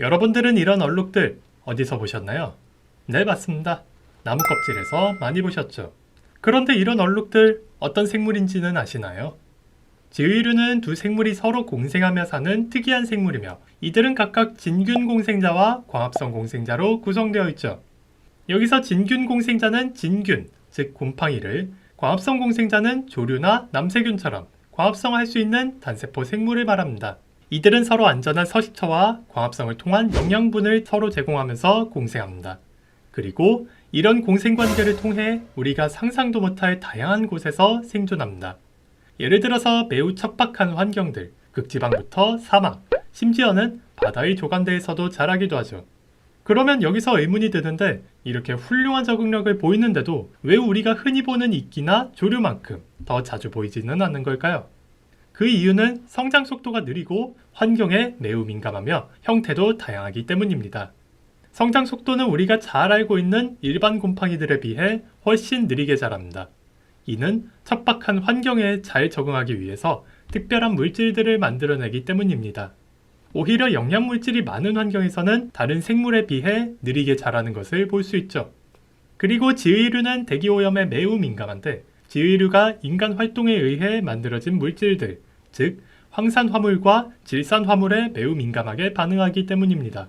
여러분들은 이런 얼룩들 어디서 보셨나요? 네, 맞습니다. 나무 껍질에서 많이 보셨죠. 그런데 이런 얼룩들 어떤 생물인지는 아시나요? 지의류는 두 생물이 서로 공생하며 사는 특이한 생물이며 이들은 각각 진균 공생자와 광합성 공생자로 구성되어 있죠. 여기서 진균 공생자는 진균, 즉 곰팡이를, 광합성 공생자는 조류나 남세균처럼 광합성할 수 있는 단세포 생물을 말합니다. 이들은 서로 안전한 서식처와 광합성을 통한 영양분을 서로 제공하면서 공생합니다. 그리고 이런 공생 관계를 통해 우리가 상상도 못할 다양한 곳에서 생존합니다. 예를 들어서 매우 척박한 환경들, 극지방부터 사막, 심지어는 바다의 조간대에서도 자라기도 하죠. 그러면 여기서 의문이 드는데 이렇게 훌륭한 적응력을 보이는데도 왜 우리가 흔히 보는 이끼나 조류만큼 더 자주 보이지는 않는 걸까요? 그 이유는 성장 속도가 느리고 환경에 매우 민감하며 형태도 다양하기 때문입니다. 성장 속도는 우리가 잘 알고 있는 일반 곰팡이들에 비해 훨씬 느리게 자랍니다. 이는 척박한 환경에 잘 적응하기 위해서 특별한 물질들을 만들어내기 때문입니다. 오히려 영양 물질이 많은 환경에서는 다른 생물에 비해 느리게 자라는 것을 볼 수 있죠. 그리고 지의류는 대기오염에 매우 민감한데 지의류가 인간 활동에 의해 만들어진 물질들, 즉 황산 화물과 질산 화물에 매우 민감하게 반응하기 때문입니다.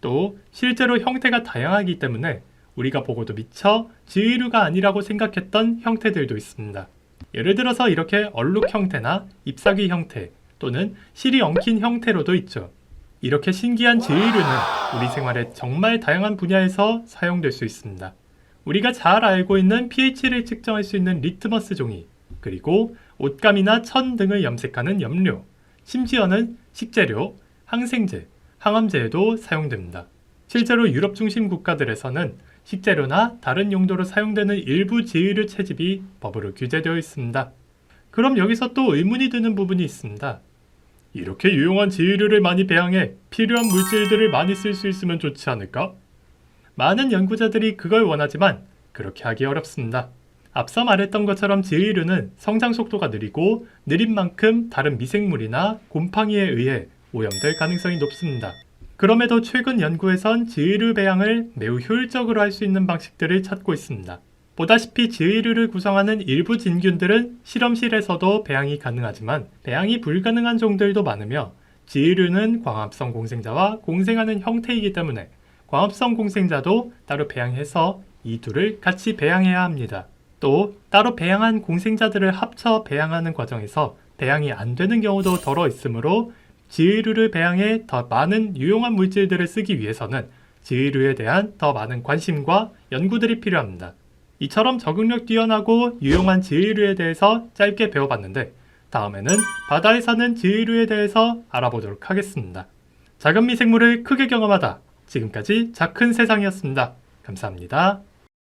또 실제로 형태가 다양하기 때문에 우리가 보고도 미처 지의류가 아니라고 생각했던 형태들도 있습니다. 예를 들어서 이렇게 얼룩 형태나 잎사귀 형태 또는 실이 엉킨 형태로도 있죠. 이렇게 신기한 지의류는 우리 생활의 정말 다양한 분야에서 사용될 수 있습니다. 우리가 잘 알고 있는 pH를 측정할 수 있는 리트머스 종이, 그리고 옷감이나 천 등을 염색하는 염료, 심지어는 식재료, 항생제, 항암제에도 사용됩니다. 실제로 유럽 중심 국가들에서는 식재료나 다른 용도로 사용되는 일부 지의류 채집이 법으로 규제되어 있습니다. 그럼 여기서 또 의문이 드는 부분이 있습니다. 이렇게 유용한 지의류를 많이 배양해 필요한 물질들을 많이 쓸 수 있으면 좋지 않을까? 많은 연구자들이 그걸 원하지만 그렇게 하기 어렵습니다. 앞서 말했던 것처럼 지의류는 성장 속도가 느리고 느린 만큼 다른 미생물이나 곰팡이에 의해 오염될 가능성이 높습니다. 그럼에도 최근 연구에선 지의류 배양을 매우 효율적으로 할 수 있는 방식들을 찾고 있습니다. 보다시피 지의류를 구성하는 일부 진균들은 실험실에서도 배양이 가능하지만 배양이 불가능한 종들도 많으며 지의류는 광합성 공생자와 공생하는 형태이기 때문에 광합성 공생자도 따로 배양해서 이 둘을 같이 배양해야 합니다. 또 따로 배양한 공생자들을 합쳐 배양하는 과정에서 배양이 안 되는 경우도 덜어 있으므로 지의류를 배양해 더 많은 유용한 물질들을 쓰기 위해서는 지의류에 대한 더 많은 관심과 연구들이 필요합니다. 이처럼 적응력 뛰어나고 유용한 지의류에 대해서 짧게 배워봤는데 다음에는 바다에 사는 지의류에 대해서 알아보도록 하겠습니다. 작은 미생물을 크게 경험하다. 지금까지 작은 세상이었습니다. 감사합니다.